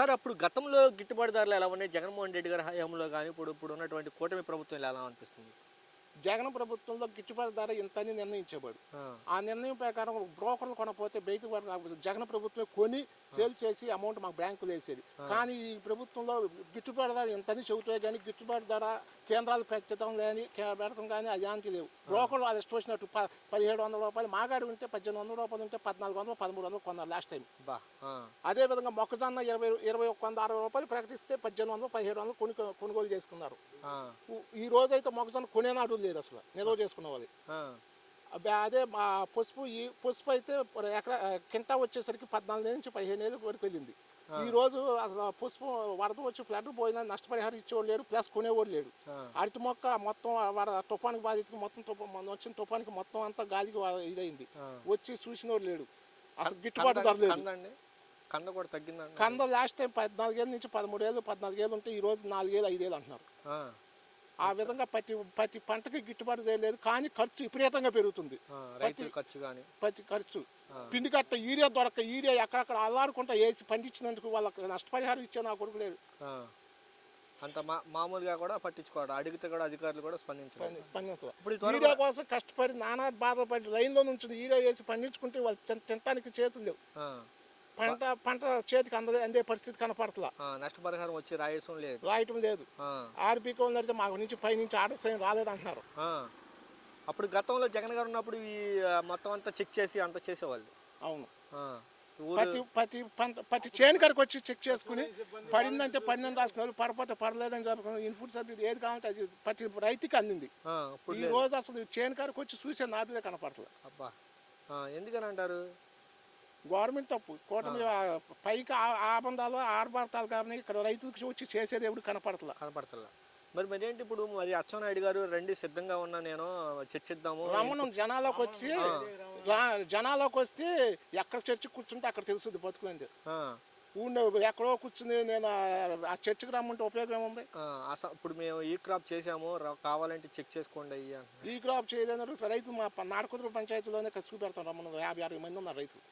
Sir అప్పుడు గతంలో గిట్టుబాటు ధరలు ఎలా ఉన్నాయి? జగన్మోహన్ రెడ్డి గారి హయాంలో కానీ ఇప్పుడు ఇప్పుడు ఉన్నటువంటి కూటమి ప్రభుత్వం ఎలా అనిపిస్తుంది? జగన్ ప్రభుత్వంలో గిట్టుబాటు ధర ఇంతని నిర్ణయించేవాడు. ఆ, నిర్ణయం ప్రకారం బ్రోకర్లు కొనపోతే బయట జగన్ ప్రభుత్వమే కొని సేల్ చేసి అమౌంట్ మాకు బ్యాంకులు వేసేది కానీ ఈ ప్రభుత్వంలో గిట్టుబాటు ధర ఇంతని చెబుతాయి కానీ గిట్టుబాటు ధర కేంద్రాలు పెట్టడం కే- పెడతాం కానీ అజానికి లేవు. బ్రోకర్లు అది ఇష్టం వచ్చినట్టు పదిహేడు వందల రూపాయలు మాగాడి ఉంటే పద్దెనిమిది వందల రూపాయలు ఉంటే పద్నాలుగు వందలు పదమూడు వందలు కొన్నారు లాస్ట్ టైం బా ఆ, అదేవిధంగా మొక్కజొన్న ఇరవై ఇరవై ఒక్క వంద అరవై రూపాయలు ప్రకటిస్తే పద్దెనిమిది వందలు పదిహేడు వందలు కొను కొనుగోలు చేసుకున్నారు. ఈ- ఈ రోజు అయితే మొక్కజొన్న కొనేనాడు లేదు అసలు నిల్వ చేసుకునే వాళ్ళు అదే మా పసుపు ఈ పసుపు అయితే ఎక్కడ కింటా వచ్చేసరికి పద్నాలుగు నుంచి పదిహేను ఏళ్ళ వరకు వెళ్ళింది. ఈ రోజు అసలు పసుపు వరద వచ్చి ఫ్లడ్ పోయిందని నష్టపరిహారం ఇచ్చేవాడు లేడు ప్లస్ కొనేవాడు లేడు. అరటి మొక్క మొత్తం వర తుఫానికి బాధితుకి మొత్తం తుఫా మొన్న వచ్చిన తుఫానికి మొత్తం అంతా గాలికి ఇదైంది. వచ్చి చూసినోడు లేడు. అసలు గిట్టుబాటు ధర లేదు. కంద కూడా తగ్గిందండి? కంద లాస్ట్ టైం పద్నాలుగేళ్ళ నుంచి పదమూడేళ్ళు పద్నాలుగేళ్ళు ఉంటే ఈ రోజు నాలుగేళ్ళు ఐదేళ్ళు అంటున్నారు. ఆ, విధంగా ప్రతి ప్రతి పంటకి గిట్టుబాటు చేయలేదు కానీ ఖర్చు విపరీతంగా పెరుగుతుంది. రైతుల ఖర్చు కానీ ప్రతి ఖర్చు. పిండి కట్ట యూరియా దొరక యూరియా ఎక్కడక్కడ అల్లాడుకుంటా వేసి పండించినందుకు వాళ్ళకి నష్టపరిహారం ఇచ్చే నా కొడుకు లేదు అంత మా మామూలుగా కూడా పట్టించుకోవడం అడిగితే కూడా అధికారులు కూడా స్పందించలేదు. స్పంది- స్పందించదు ఇప్పుడు యూరియా కోసం కష్టపడి నానా బాధపడి లైన్లో నుంచి యూరియా వేసి పండించుకుంటే వాళ్ళు తిన- తినటానికి చేతులు లేవు. పంట పంట చేతికి అందే అందే పరిస్థితి కనపడతలా. నష్టపరిహారం వచ్చి రాయడం లేదు. రాయటం లేదు. ఆర్బీకో నడితే మాకు నుంచి పై నుంచి ఆర్డర్స్ ఏం రాలేదు అంటున్నారు. అప్పుడు గతంలో జగన్ గారు ఉన్నప్పుడు ఈ మొత్తం అంతా చెక్ చేసి అంత చేసేవాళ్ళు. అవును. ప్రతి ప్రతి పంట ప్రతి చేను కాడికి వచ్చి చెక్ చేసుకుని పడిందంటే పడిందని రాసుకున్నారు పడపోతే పడలేదని చెప్పుకున్నారు ఇన్పుట్ సబ్సిడీ ఏది కావాలంటే అది ప్రతి రైతుకి అందింది. ఈ రోజు అసలు చేను కాడికి వచ్చి చూసే నాదులే కనపడలేదు అబ్బా. ఎందుకని అంటారు? గవర్నమెంట్ తప్పు. కూటమి పైకి ఆబంధాలు ఆర్భాటాలు కానీ ఇక్కడ రైతులకు వచ్చి చేసేది ఎవడు కనపడతలా. కనపడతలా. మరి మరేంటి ఇప్పుడు మరి అచ్చెన్నాయుడు గారు రండి సిద్ధంగా ఉన్నా నేను చర్చిద్దాము. రమ్మను జనాలకు వచ్చి జనాలకు వస్తే ఎక్కడ చర్చి కూర్చుంటే అక్కడ తెలుస్తుంది బతుకులండి ఊళ్ళో ఎక్కడో కూర్చుని నేను ఆ- చర్చికి రమ్మంటే ఉపయోగం ఉంది ఆ, అస ఇప్పుడు మేము ఈ క్రాప్ చేసాము కావాలంటే చెక్ చేసుకోండి అయ్యి. ఈ క్రాప్ చేయలేదని రైతు మా నాడకుదురు పంచాయతీలోనే ఇక్కడ చూపెడతాం రమ్మను. యాభై అరవై మంది ఉన్నారు రైతులు.